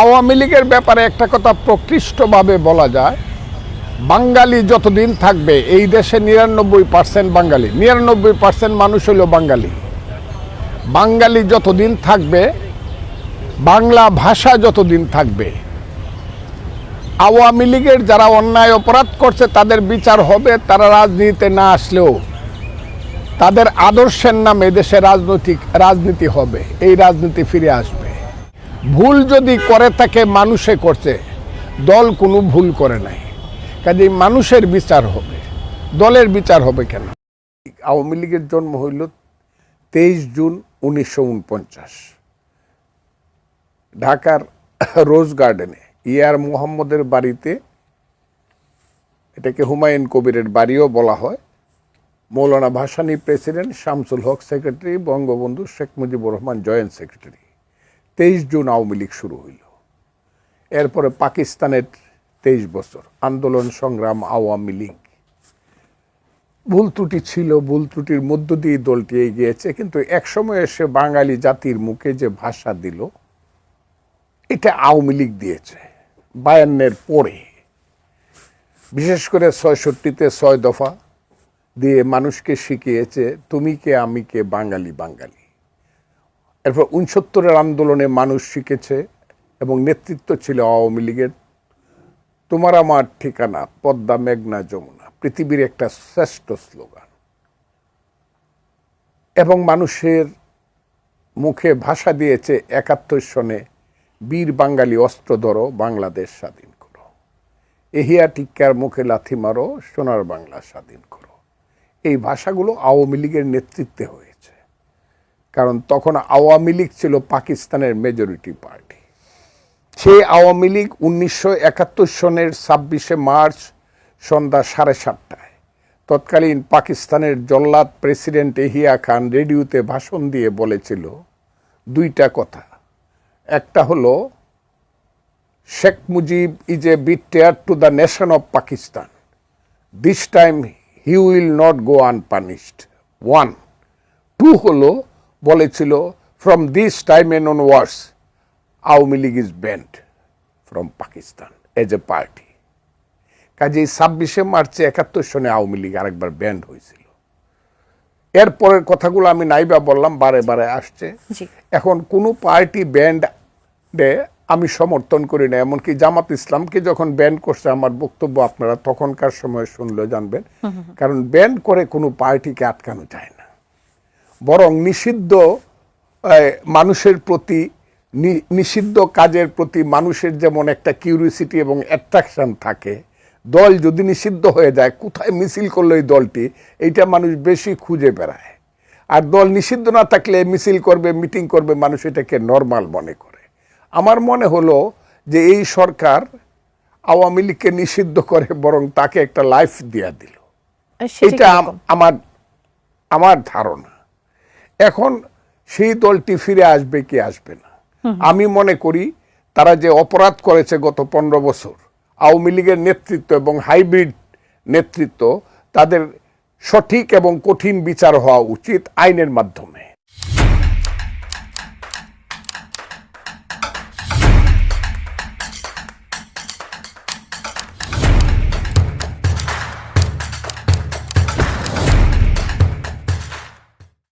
আওয়ামী লীগের ব্যাপারে একটা কথা প্রকৃষ্টভাবে বলা যায়। বাঙালি যতদিন থাকবে, এই দেশে নিরানব্বই পার্সেন্ট বাঙালি। নিরানব্বই পার্সেন্ট মানুষ হইল বাঙালি। বাঙালি যতদিন থাকবে, বাংলা ভাষা যতদিন থাকবে, আওয়ামী লীগের যারা অন্যায় অপরাধ করছে, তাদের বিচার হবে, তারা রাজনীতিতে না আসলেও তাদের আদর্শের নামে দেশে রাজনৈতিক, রাজনীতি হবে। এই রাজনীতি ফিরে আসবে। ভুল যদি করে থাকে, মানুষে করছে। দল কোনো ভুল করে নাই। কাজেই মানুষের বিচার হবে। দলের বিচার হবে কেন? আওয়ামী লীগের জন্ম হইল তেইশ জুন উনিশশো উনপঞ্চাশ। ঢাকার রোজ গার্ডেনে ইয়ার মোহাম্মদের বাড়িতে, এটাকে হুমায়ুন কবিরের বাড়িও বলা হয়, Maulana Bhashani president Shamsul Haque secretary, Bangabandhu Sheikh Mujibur Rahman joint secretary. তেইশ জুন আওয়ামী লীগ শুরু হইল। এরপরে পাকিস্তানের তেইশ বছর আন্দোলন, সংগ্রাম, আওয়ামী লীগ। ভুল ত্রুটি ছিল, ভুল ত্রুটির মধ্য দিয়ে দলটি এগিয়েছে কিন্তু একসময় এসে বাঙালি জাতির মুখে যে ভাষা দিল, এটা আওয়ামী লীগ দিয়েছে। বায়ান্নের পরে, বিশেষ করে ছয়ষট্টিতে ছয় দফা দিয়ে মানুষকে শিখিয়েছে, তুমি কে, আমি কে, বাঙালি বাঙালি। এরপর উনসত্তরের আন্দোলনে মানুষ শিখেছে এবং নেতৃত্ব ছিল আওয়ামী লীগের। তোমার আমার ঠিকানা, পদ্মা মেঘনা যমুনা, পৃথিবীর একটা শ্রেষ্ঠ স্লোগান। এবং মানুষের মুখে ভাষা দিয়েছে একাত্তর সনে, বীর বাঙালি অস্ত্র ধরো, বাংলাদেশ স্বাধীন করো। এহিয়া টিক্কার মুখে লাথি মারো, সোনার বাংলা স্বাধীন করো। এই ভাষাগুলো আওয়ামী লীগের নেতৃত্বে হয়েছে। কারণ তখন আওয়ামী লীগ ছিল পাকিস্তানের মেজরিটি পার্টি সেই আওয়ামী লীগ উনিশশো একাত্তর সনের ছাব্বিশে মার্চ সন্ধ্যা সাড়ে সাতটায় তৎকালীন পাকিস্তানের জল্লাদ প্রেসিডেন্ট এহিয়া খান রেডিওতে ভাষণ দিয়ে বলেছিল দুইটা কথা। একটা হলো, Sheikh Mujib is a betrayer to the nation of Pakistan this time he will not go unpunished one two হলো বলেছিল from this time and onwards Awami League is banned from Pakistan as a party কাজেই ছাব্বিশে মার্চে একাত্তর সনে আওয়ামী লীগ আরেকবার band হয়েছিল। এরপরের কথাগুলো আমি নাইবা বললাম বারে বারে আসছে। এখন কোনো পার্টি ব্যান্ডে আমি সমর্থন করি না। এমনকি জামাত ইসলামকে যখন ব্যান্ড করছে আমার বক্তব্য আপনারা তখনকার সময় শুনলেও জানবেন। কারণ ব্যান্ড করে কোনো পার্টিকে আটকানো যায় না। বরং নিষিদ্ধ মানুষের প্রতি নিষিদ্ধ কাজের প্রতি মানুষের যেমন একটা কিউরিসিটি এবং অ্যাট্রাকশন থাকে দল যদি নিষিদ্ধ হয়ে যায় কোথায় মিছিল করল এই দলটি? এইটা মানুষ বেশি খুঁজে বেড়ায়। আর দল নিষিদ্ধ না থাকলে মিছিল করবে মিটিং করবে মানুষ এটাকে নর্মাল মনে করে। আমার মনে হলো যে এই সরকার আওয়ামী লীগকে নিষিদ্ধ করে বরং তাকে একটা লাইফ দিয়া দিল। এটা আমার আমার ধারণা। এখন সেই দলটি ফিরে আসবে কি আসবে না। আমি মনে করি তারা যে অপরাধ করেছে গত পনেরো বছর, আওয়ামী লীগের নেতৃত্ব এবং হাইব্রিড নেতৃত্ব, তাদের সঠিক এবং কঠিন বিচার হওয়া উচিত আইনের মাধ্যমে।